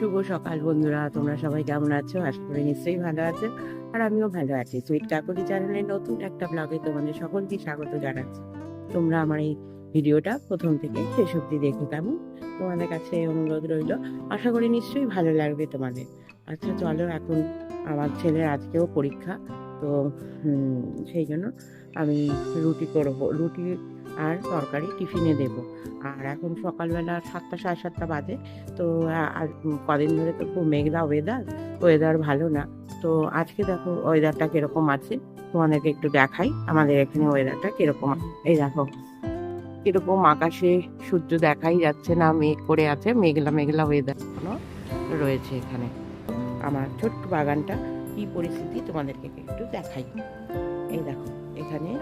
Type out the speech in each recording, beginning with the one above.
শুভ সকাল, বন্ধুরা। তোমরা সবাই কেমন আছো? আশা করি নিশ্চয়ই ভালো আছো। আর আমিও ভালো আছি। সুইট কাকুরি চ্যানেলের নতুন একটা ব্লগে তোমাদের সকলকে স্বাগত জানাচ্ছি। তোমরা আমার এই ভিডিওটা প্রথম থেকে শেষ অব্দি দেখো কেমন তোমাদের কাছে অনুরোধ রইল, আশা করি নিশ্চয়ই ভালো লাগবে তোমাদের। আচ্ছা চলো এখন আমার ছেলের আজকেও পরীক্ষা। তো সেই জন্য আমি রুটি করব, রুটি আর তরকারি টিফিনে দেব। আর এখন সকালবেলা সাতটা, সাড়ে সাতটা বাজে। তো, আর কদিন ধরে তো খুব মেঘলা ওয়েদার ওয়েদার ভালো না। তো, আজকে দেখো ওয়েদারটা কীরকম আছে? তোমাদেরকে একটু দেখাই, আমাদের এখানে ওয়েদারটা কীরকম এই দেখো, কীরকম আকাশে সূর্য দেখাই যাচ্ছে না, মেঘ করে আছে, মেঘলা মেঘলা ওয়েদার রয়েছে এখানে। আমার ছোট্ট বাগানটা কি পরিস্থিতি তোমাদেরকে একটু দেখাই। এই দেখো, এখানে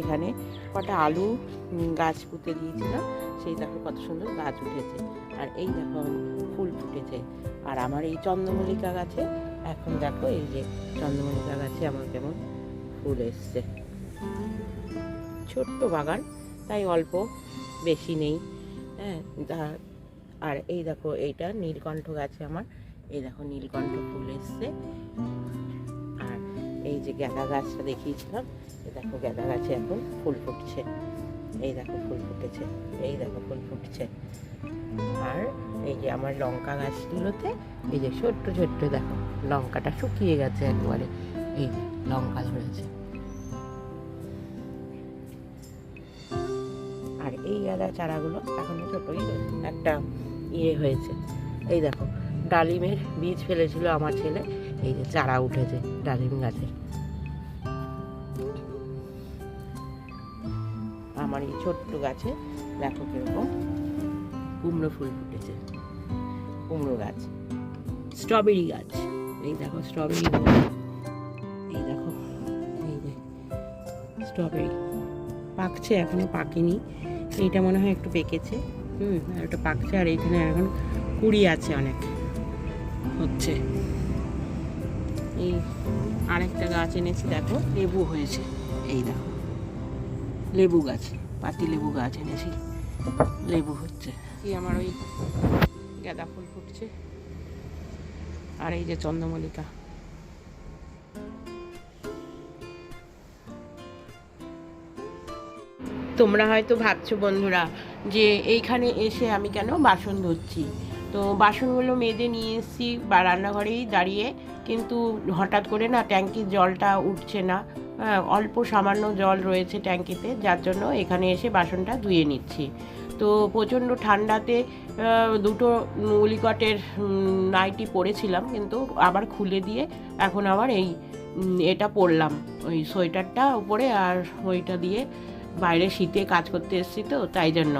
এখানে কটা আলু গাছ পুঁতে দিয়েছিলাম সেই দেখো কত সুন্দর গাছ উঠেছে। আর এই দেখো ফুল ফুটেছে। আর আমার এই চন্দ্রমল্লিকা গাছে, এখন দেখো এই যে চন্দ্রমল্লিকা গাছে আমার কেমন ফুল এসছে। ছোট্ট বাগান, তাই অল্প, বেশি নেই। হ্যাঁ আর এই দেখো এইটা নীলকণ্ঠ গাছে আমার এই দেখো নীলকণ্ঠ ফুল এসছে। আর এই যে গাঁদা গাছটা দেখিয়েছিলাম, এই দেখো গাঁদা গাছে এখন ফুল ফুটছে। এই দেখো ফুল ফুটেছে, এই দেখো ফুল ফুটছে। আর এই যে আমার লঙ্কা গাছগুলোতে, এই যে ছোট্ট ছোট্ট দেখো, লঙ্কাটা শুকিয়ে গেছে একবারে। এই লঙ্কা ধরেছে। আর এই গাঁদা চারাগুলো এখনও ছোটই, একটা ইয়ে হয়েছে। এই দেখো ডালিমের বীজ ফেলেছিল আমার ছেলে। এই যে চারা উঠেছে ডালিম গাছে। আমার এই ছোট্ট গাছে দেখো কীরকম কুমড়ো ফুল ফুটেছে। কুমড়ো গাছ, স্ট্রবেরি গাছ। এই দেখো স্ট্রবেরি এই দেখো, এই যে স্ট্রবেরি। পাকছে, এখনও পাকেনি। এইটা মনে হয় একটু পেকেছে। হুম, আর একটু পাকছে, আর এইখানে এখন কুড়ি আছে অনেক। হচ্ছে। এই আরেকটা গাছ এনেছি, দেখো, লেবু হয়েছে। এই দেখো, লেবু গাছ, পাতি লেবু গাছ এনেছি, লেবু হচ্ছে। এই আমার ওই গাঁদা ফুল ফুটছে। আর এই যে চন্দ্রমল্লিকা। তোমরা হয়তো ভাবছ, বন্ধুরা, যে এইখানে এসে আমি কেন বাসন ধুচ্ছি তো বাসনগুলো মেজে নিয়ে এসেছি বা রান্নাঘরেই দাঁড়িয়ে। কিন্তু হঠাৎ করে না ট্যাঙ্কির জলটা উঠছে না। হ্যাঁ, অল্প সামান্য জল রয়েছে ট্যাঙ্কিতে যার জন্য এখানে এসে বাসনটা ধুয়ে নিচ্ছি। তো প্রচণ্ড ঠান্ডাতে দুটো উলিকটের নাইটি পরেছিলাম কিন্তু আবার খুলে দিয়ে এখন আবার এই এটা পরলাম। ওই সোয়েটারটা উপরে আর ওইটা দিয়ে বাইরে শীতে কাজ করতে এসেছি তো তাই জন্য।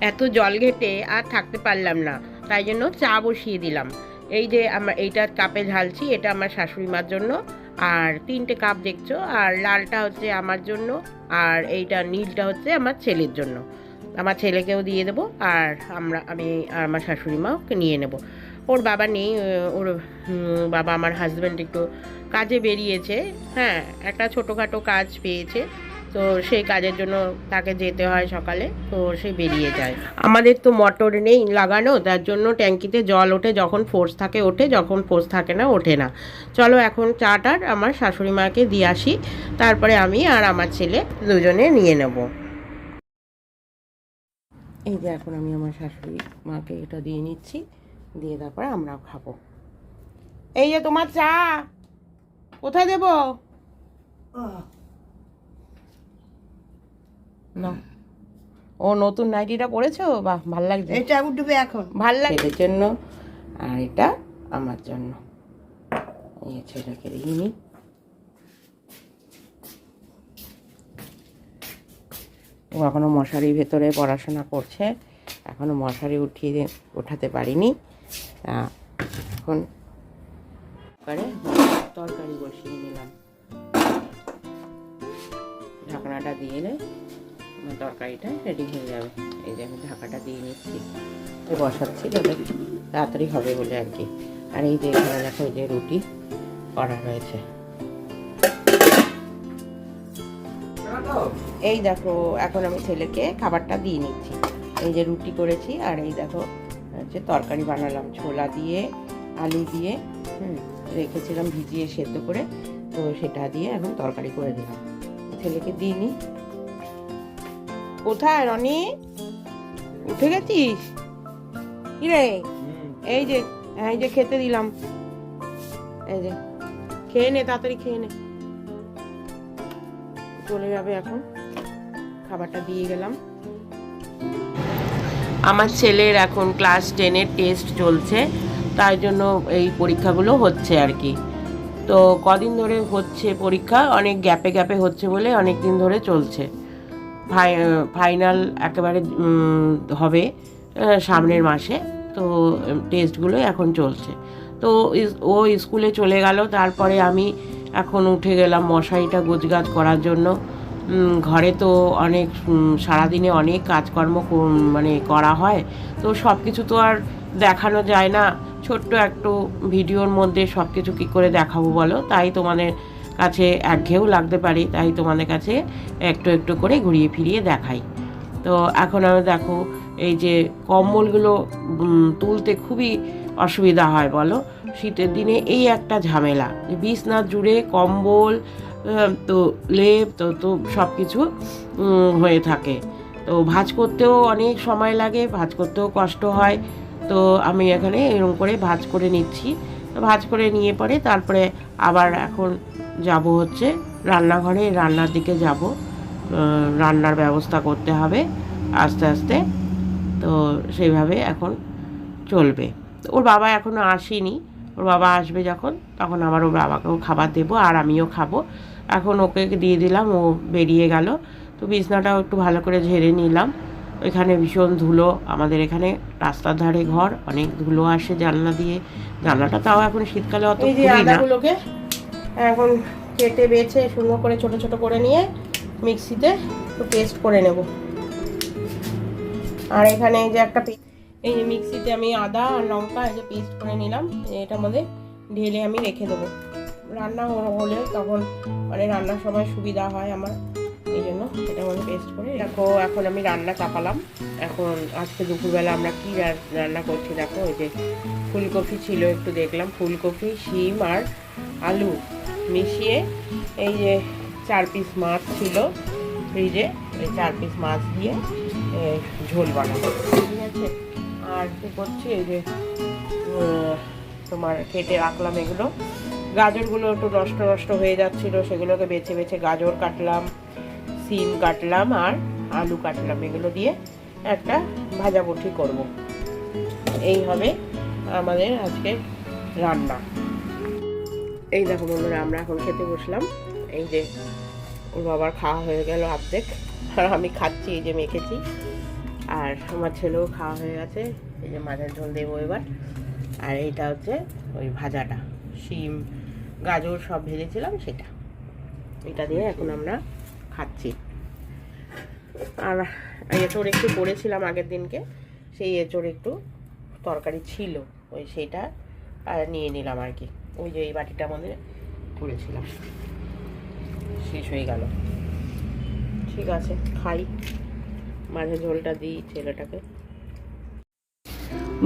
এত জল ঘেটে আর থাকতে পারলাম না। তাই জন্য চা বসিয়ে দিলাম। এই যে আমার এইটা কাপে ঢালছি, এটা আমার শাশুড়ি মার জন্য। আর তিনটে কাপ দেখছ, আর লালটা হচ্ছে আমার জন্য, আর এইটা নীলটা হচ্ছে আমার ছেলের জন্য। আমার ছেলেকেও দিয়ে দেবো, আর আমরা, আমি আর আমার শাশুড়ি মাও নিয়ে নেব। ওর বাবা নেই, ওর বাবা আমার হাজব্যান্ড একটু কাজে বেরিয়েছে। হ্যাঁ একটা ছোটোখাটো কাজ পেয়েছে। তো সেই কাজের জন্য তাকে যেতে হয় সকালে তো সে বেরিয়ে যায়। আমাদের তো মোটর নেই লাগানো তার জন্য ট্যাঙ্কিতে জল ওঠে যখন ফোর্স থাকে ওঠে যখন ফোর্স থাকে না ওঠে না। চলো এখন চাটার আমার শাশুড়ি মাকে দিয়ে আসি তারপরে আমি আর আমার ছেলে দুজনে নিয়ে নেব। এই যে এখন আমি আমার শাশুড়ি মাকে এটা দিয়ে নিচ্ছি দিয়ে তারপরে আমরাও খাব। এই যে তোমার চা কোথায় দেবো? না। ও নতুন নাইটিটা পরেছো? বাহ ভালো লাগছে। এটা উঠবে এখন। ভালো লাগে এদের জন্য আর এটা আমার জন্য। এই ছেলেকে দিয়ে নিই ও এখনও মশারির ভেতরে পড়াশোনা করছে। এখনও মশারি উঠিয়ে ওঠাতে পারিনি। তা এখন করে তরকারি বসিয়ে নিলাম ঢাকনাটা দিয়ে এলে তরকারিটা রেডি হয়ে যাবে। এই যে আমি ঢাকাটা দিয়ে নিচ্ছি। বসাচ্ছি যাতে তাড়াতাড়ি হবে বলে আর কি। আর এই যে এখানে দেখো, এই যে রুটি করা রয়েছে। এই দেখো, এখন আমি ছেলেকে খাবারটা দিয়ে নিচ্ছি। এই যে রুটি করেছি আর এই দেখো, হচ্ছে তরকারি বানালাম। ছোলা দিয়ে, আলু দিয়ে, হুম, রেখেছিলাম ভিজিয়ে সেদ্ধ করে। তো সেটা দিয়ে এখন তরকারি করে দিলাম। ছেলেকে দিইনি কোথায় রনি? উঠে গেছিস? কি রে এই যে এই যে খেতে দিলাম। এই যে খেয়ে নে তাড়াতাড়ি খেয়ে নে। চলে যাবে এখন। খাবারটা দিয়ে গেলাম। আমার ছেলের এখন ক্লাস টেনের টেস্ট চলছে। তার জন্য এই পরীক্ষাগুলো হচ্ছে আর কি। তো কদিন ধরে হচ্ছে পরীক্ষা অনেক গ্যাপে গ্যাপে হচ্ছে বলে অনেক দিন ধরে চলছে। ফাই ফাইনাল একেবারে হবে সামনের মাসে। তো টেস্টগুলো এখন চলছে। তো ও স্কুলে চলে গেল, তারপরে আমি এখন উঠে গেলাম মশারিটা গোছগাছ করার জন্য। ঘরে তো অনেক সারাদিনে অনেক কাজকর্ম মানে করা হয়। তো সব কিছু তো আর দেখানো যায় না। ছোট্ট একটু ভিডিওর মধ্যে সব কিছু কী করে দেখাবো বলো? তাই তোমাদের কাছে একঘেয়েও লাগতে পারি, তাই তোমাদের কাছে একটু একটু করে ঘুরিয়ে ফিরিয়ে দেখাই। তো এখন আমি দেখো, এই যে কম্বলগুলো তুলতে খুবই অসুবিধা হয় বলো। শীতের দিনে এই একটা ঝামেলা বিছনা জুড়ে কম্বল তো লেপ, তো তো সব কিছু হয়ে থাকে। তো ভাঁজ করতেও অনেক সময় লাগে, ভাঁজ করতেও কষ্ট হয়। তো আমি এখানে এরকম করে ভাঁজ করে নিচ্ছি। ভাঁজ করে নিয়ে পরে তারপরে আবার এখন যাব হচ্ছে রান্নাঘরে রান্নার দিকে যাব। রান্নার ব্যবস্থা করতে হবে আস্তে আস্তে। তো সেইভাবে এখন চলবে। ওর বাবা এখনও আসেনি। ওর বাবা আসবে যখন তখন আবার ওর বাবাকেও খাবার দেবো আর আমিও খাব। এখন ওকে দিয়ে দিলাম ও বেরিয়ে গেল। তো বিছনাটাও একটু ভালো করে ঝেড়ে নিলাম। এখানে ভীষণ ধুলো। আমাদের এখানে রাস্তার ধারে ঘর অনেক ধুলো আসে জানলা দিয়ে। জানলাটা তাও এখন শীতকালে অত না। এখন কেটে বেছে সুন্দর করে ছোট ছোট করে নিয়ে মিক্সিতে একটু পেস্ট করে নেব। আর এখানে এই যে একটা এই যে মিক্সিতে আমি আদা আর লঙ্কা এই যে পেস্ট করে নিলাম এটা মধ্যে ঢেলে আমি রেখে দেবো। রান্না হলে তখন মানে রান্নার সময় সুবিধা হয় আমার। এই জন্য এটার মধ্যে পেস্ট করে। দেখো, এখন আমি রান্না চাপালাম। এখন আজকে দুপুরবেলা আমরা কি রান্না করছি দেখো, ওই যে ফুলকপি ছিল, একটু দেখলাম। ফুলকপি, শিম আর আলু মিশিয়ে এই যে চার পিস মাছ ছিল ফ্রিজে এই চার পিস মাছ দিয়ে ঝোল বানাবো। ঠিক আছে? আর কি করছি, এই যে তোমার কেটে রাখলাম এগুলো। গাজরগুলো একটু নষ্ট নষ্ট হয়ে যাচ্ছিল, সেগুলোকে বেছে বেছে গাজর কাটলাম। সিম কাটলাম আর আলু কাটলাম এগুলো দিয়ে একটা ভাজাবুটি করব। এই হবে আমাদের আজকে রান্না। এই দেখো বন্ধুরা, আমরা এখন খেতে বসলাম। এই যে ওর বাবার খাওয়া হয়ে গেল অর্ধেক। আর আমি খাচ্ছি, এই যে মেখেছি আর আমার ছেলেও খাওয়া হয়ে গেছে। এই যে মাছের ঝোল দেবো এবার। আর এইটা হচ্ছে ওই ভাজাটা। শিম, গাজর সব ভেজেছিলাম, সেটা। এটা দিয়ে এখন আমরা খাচ্ছি। আর এঁচড় একটু করেছিলাম আগের দিনকে, সেই এঁচড় একটু তরকারি ছিল, ওই সেইটা নিয়ে নিলাম আর কি। ওই যে এই বাটিটা মধ্যে করেছিলাম। শেষ হয়ে গেল। ঠিক আছে, খাই। মাঝে ঝোলটা দিই ছেলেটাকে।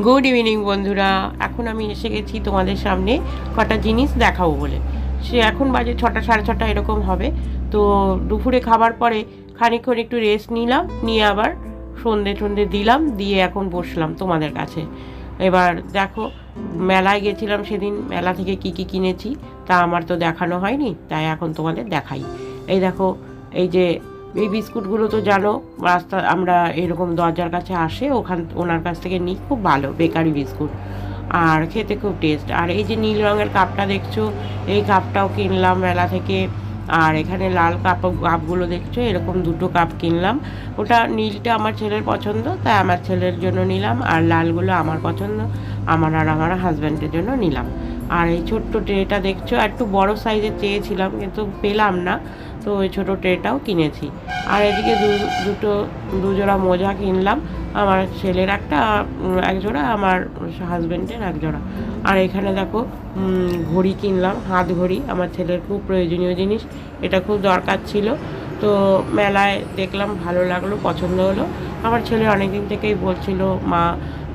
গুড ইভিনিং বন্ধুরা, এখন আমি এসে গেছি তোমাদের সামনে কটা জিনিস দেখাবো বলে। সে এখন বাজে ছটা, সাড়ে ছটা এরকম হবে। তো দুপুরে খাবার পরে খানিকক্ষণ একটু রেস্ট নিলাম, নিয়ে আবার সন্ধে টন্ধে দিলাম, দিয়ে এখন বসলাম তোমাদের কাছে। এবার দেখো, মেলায় গেছিলাম সেদিন, মেলা থেকে কি কি কিনেছি তা আমার তো দেখানো হয়নি, তাই এখন তোমাদের দেখাই। এই দেখো, এই যে, এই বিস্কুটগুলো তো জানো, রাস্তা, আমরা এরকম দরজার কাছে আসে, ওখান, ওনার কাছ থেকে নিই, খুব ভালো, বেকারি বিস্কুট। আর খেতে খুব টেস্ট আর এই যে নীল রঙের কাপটা দেখছ, এই কাপটাও কিনলাম মেলা থেকে। আর এখানে লাল কাপ কাপগুলো দেখছ? এরকম দুটো কাপ কিনলাম। ওটা নীলটা আমার ছেলের পছন্দ, তাই আমার ছেলের জন্য নিলাম। আর লালগুলো আমার পছন্দ, আমার আর আমার হাজব্যান্ডের জন্য নিলাম। আর এই ছোট্ট ট্রেটা দেখছ? একটু বড় সাইজের চেয়েছিলাম, কিন্তু পেলাম না। তো ওই ছোটো ট্রেটাও কিনেছি। আর এদিকে দুটো, দুজোড়া মোজা কিনলাম। আমার ছেলের একটা একজোড়া আমার হাজব্যান্ডের একজোড়া আর এখানে দেখো ঘড়ি কিনলাম, হাত ঘড়ি, আমার ছেলের খুব প্রয়োজনীয় জিনিস, এটা খুব দরকার ছিল। তো মেলায় দেখলাম, ভালো লাগল, পছন্দ হলো। আমার ছেলে অনেক দিন থেকেই বলছিল, মা,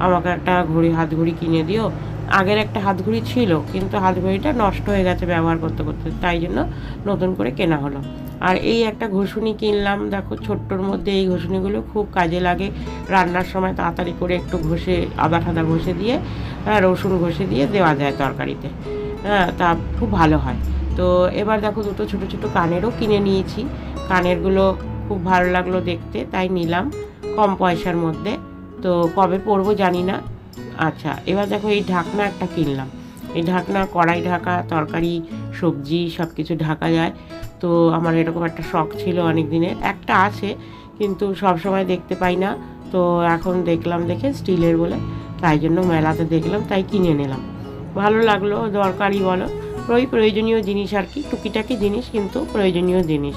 আমাকে একটা ঘড়ি, হাত ঘড়ি কিনে দিও। আগের একটা হাত ঘড়ি ছিল কিন্তু হাত ঘড়িটা নষ্ট হয়ে গেছে ব্যবহার করতে করতে তাই জন্য নতুন করে কেনা হলো। আর এই একটা ঘষুনি কিনলাম দেখো ছোট্টর মধ্যে এই ঘষুনিগুলো খুব কাজে লাগে। রান্নার সময় তাড়াতাড়ি করে একটু ঘষে আদা ঠাদা ঘষে দিয়ে হ্যাঁ, রসুন ঘষে দিয়ে দেওয়া যায় তরকারিতে। হ্যাঁ তা খুব ভালো হয়। তো এবার দেখো দুটো ছোট ছোট কানেরও কিনে নিয়েছি। কানেরগুলো খুব ভালো লাগল দেখতে তাই নিলাম কম পয়সার মধ্যে। তো কবে পরবো জানি না। আচ্ছা এবার দেখো এই ঢাকনা একটা কিনলাম। এই ঢাকনা, কড়াই ঢাকা, তরকারি, সবজি সব কিছু ঢাকা যায়। তো আমার এরকম একটা শখ ছিল অনেক দিনের একটা আছে, কিন্তু সব সময় দেখতে পাই না। তো এখন দেখলাম, দেখে স্টিলের বলে। তাই জন্য মেলাতে দেখলাম, তাই কিনে নিলাম। ভালো লাগল দরকারি বলো। ওই প্রয়োজনীয় জিনিস আর কি, টুকিটাকি জিনিস, কিন্তু প্রয়োজনীয় জিনিস।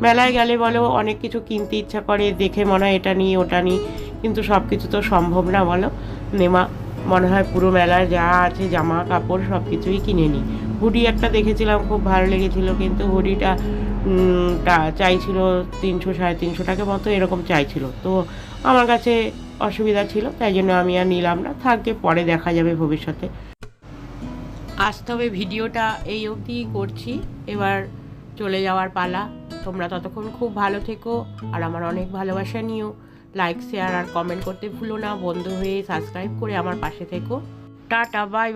মেলায় গেলে বলো, অনেক কিছু কিনতে ইচ্ছা করে, দেখে মনে হয় এটা নিই ওটা নিই কিন্তু সব কিছু তো সম্ভব না বলো। নেমা মনে হয় পুরো মেলায় যা আছে, জামা, কাপড় সব কিছুই কিনে নিই। হুডি একটা দেখেছিলাম, খুব ভালো লেগেছিল, কিন্তু হুডিটা চাইছিল তিনশো, সাড়ে তিনশো টাকা মতো, এরকম চাইছিল। তো আমার কাছে অসুবিধা ছিল, তাই জন্য আমি আর নিলাম না। থাকবে, পরে দেখা যাবে ভবিষ্যতে। আজ তবে ভিডিওটা এই অবধি করছি। এবার চলে যাওয়ার পালা। তোমরা ততক্ষণ খুব ভালো থেকো, আর আমার অনেক ভালোবাসা নিও। লাইক শেয়ার আর কমেন্ট করতে ভুলো না। বন্ধু হয়ে সাবস্ক্রাইব করে আমার পাশে থেকো। Tata bye